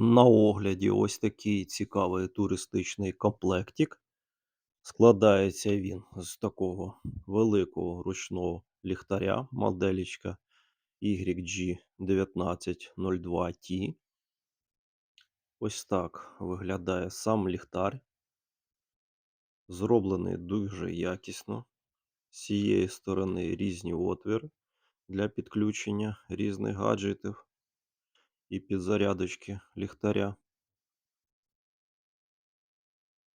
На огляді ось такий цікавий туристичний комплектик. Складається він з такого великого ручного ліхтаря, моделічка YG1902T. Ось так виглядає сам ліхтар. Зроблений дуже якісно. З цієї сторони різні отвіри для підключення різних гаджетів і підзарядочки ліхтаря.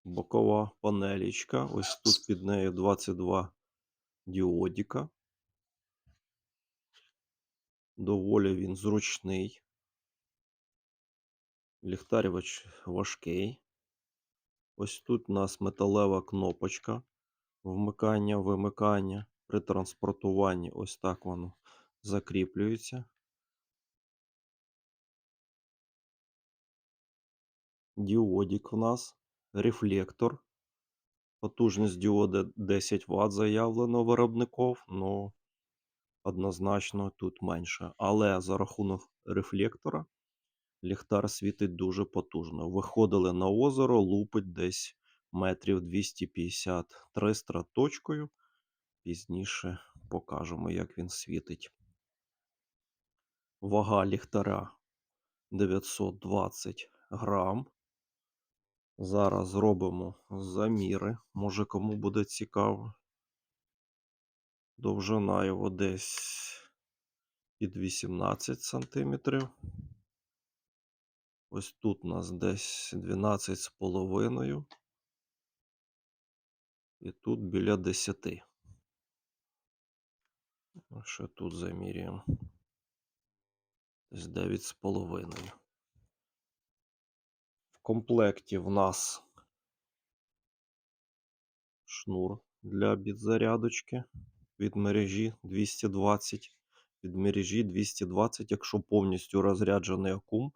Бокова панелічка. Ось тут під нею 22 діодіка. Доволі він зручний. Ліхтарювач важкий. Ось тут у нас металева кнопочка вмикання, вимикання. При транспортуванні ось так воно закріплюється. Діодік в нас, рефлектор. Потужність діода 10 Вт заявлено виробников, но однозначно тут менше. Але за рахунок рефлектора ліхтар світить дуже потужно. Виходили на озеро, лупить десь метрів 250-300 точкою. Пізніше покажемо, як він світить. Вага ліхтаря 920 грам. Зараз зробимо заміри. Може кому буде цікаво. Довжина його десь під 18 сантиметрів. Ось тут у нас десь 12 з половиною. І тут біля 10. Ще тут замірюємо. Десь 9 з половиною. Комплекті в нас шнур для підзарядочки від мережі 220. Від мережі 220, якщо повністю розряджений акум,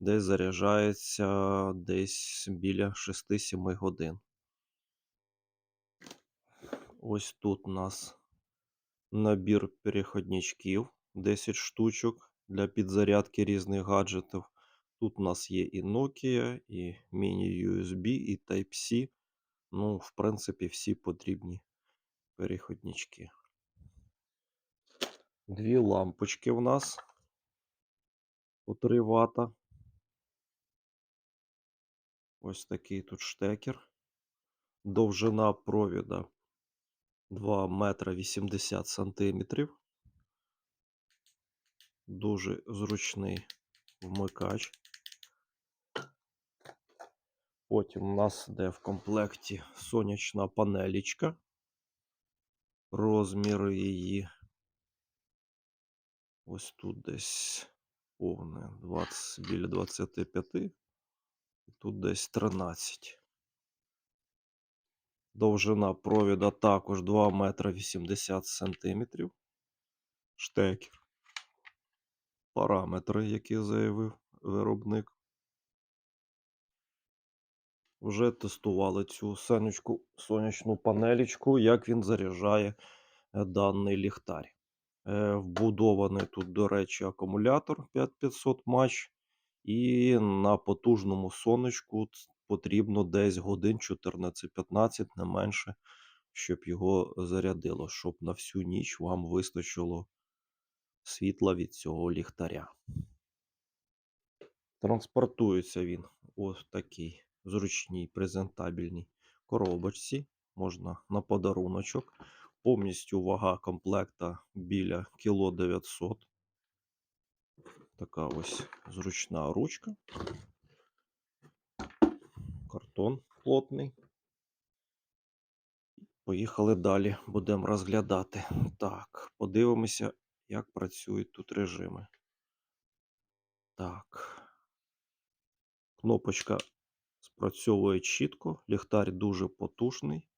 десь заряджається десь біля 6-7 годин. Ось тут у нас набір переходничків 10 штучок для підзарядки різних гаджетів. Тут у нас є і Nokia, і міні-USB, і Type-C. Ну, в принципі, всі потрібні переходнички. Дві лампочки в нас по 3 Вт. Ось такий тут штекер. Довжина провіда 2 метра 80 сантиметрів. Дуже зручний вмикач. Потім у нас йде в комплекті сонячна панелічка. Розміри її. Ось тут десь повне 20, біля 25. І тут десь 13. Довжина провіда також 2 метра 80 сантиметрів. Штекер. Параметри, які заявив виробник. Вже тестували цю сонячку, сонячну панелічку, як він заряджає е, даний ліхтар. Е, Вбудований тут, до речі, акумулятор 5500 матч. І на потужному сонечку потрібно десь годин 14-15, не менше, щоб його зарядило, щоб на всю ніч вам вистачило світла від цього ліхтаря. Транспортується він ось такій зручній презентабельній коробочці. Можна на подаруночок. Повністю вага комплекта біля кіло 900. Така ось зручна ручка. Картон плотний. Поїхали далі, будемо розглядати. Так, подивимося, як працюють тут режими. Так. Кнопочка спрацьовує чітко, ліхтар дуже потужний,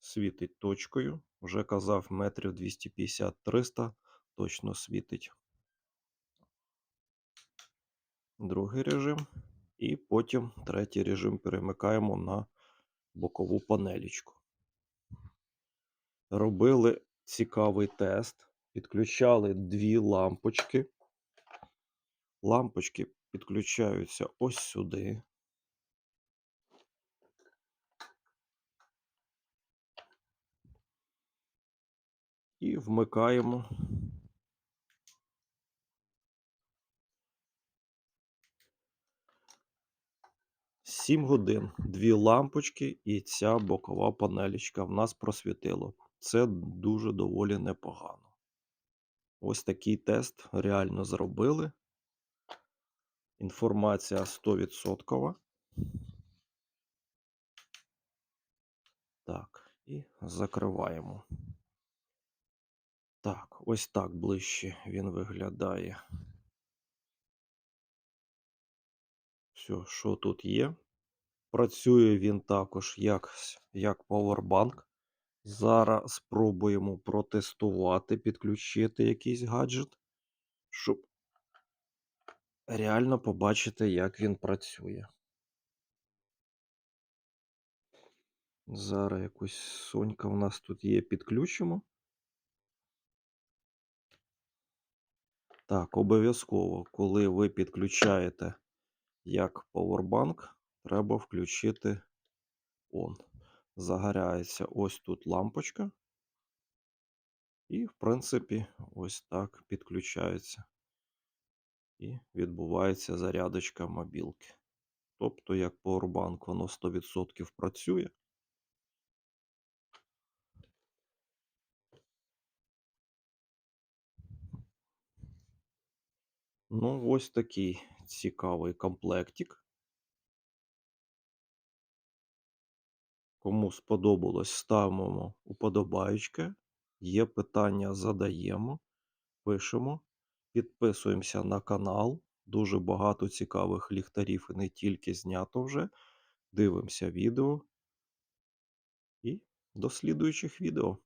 світить точкою. Вже казав, метрів 250-300 точно світить. Другий режим. І потім третій режим перемикаємо на бокову панелічку. Робили цікавий тест. Підключали дві лампочки. Лампочки підключаються ось сюди. І вмикаємо. Сім годин, дві лампочки і ця бокова панелечка в нас просвітило. Це дуже доволі непогано. Ось такий тест реально зробили. Інформація 100%. Так, і закриваємо. Так, ось так ближче він виглядає. Все, що тут є. Працює він також як, як Powerbank. Зараз спробуємо протестувати, підключити якийсь гаджет, щоб реально побачити, як він працює. Зараз якусь сонька у нас тут є, підключимо. Так, обов'язково, коли ви підключаєте як Powerbank, треба включити on. Загоряється ось тут лампочка. І, в принципі, ось так підключається. І відбувається зарядочка мобілки. Тобто, як Powerbank, воно 100% працює. Ну, ось такий цікавий комплектик. Кому сподобалось, ставимо уподобаючки. Є питання, задаємо, пишемо, підписуємося на канал. Дуже багато цікавих ліхтарів і не тільки знято вже. Дивимося відео. І до слідуючих відео.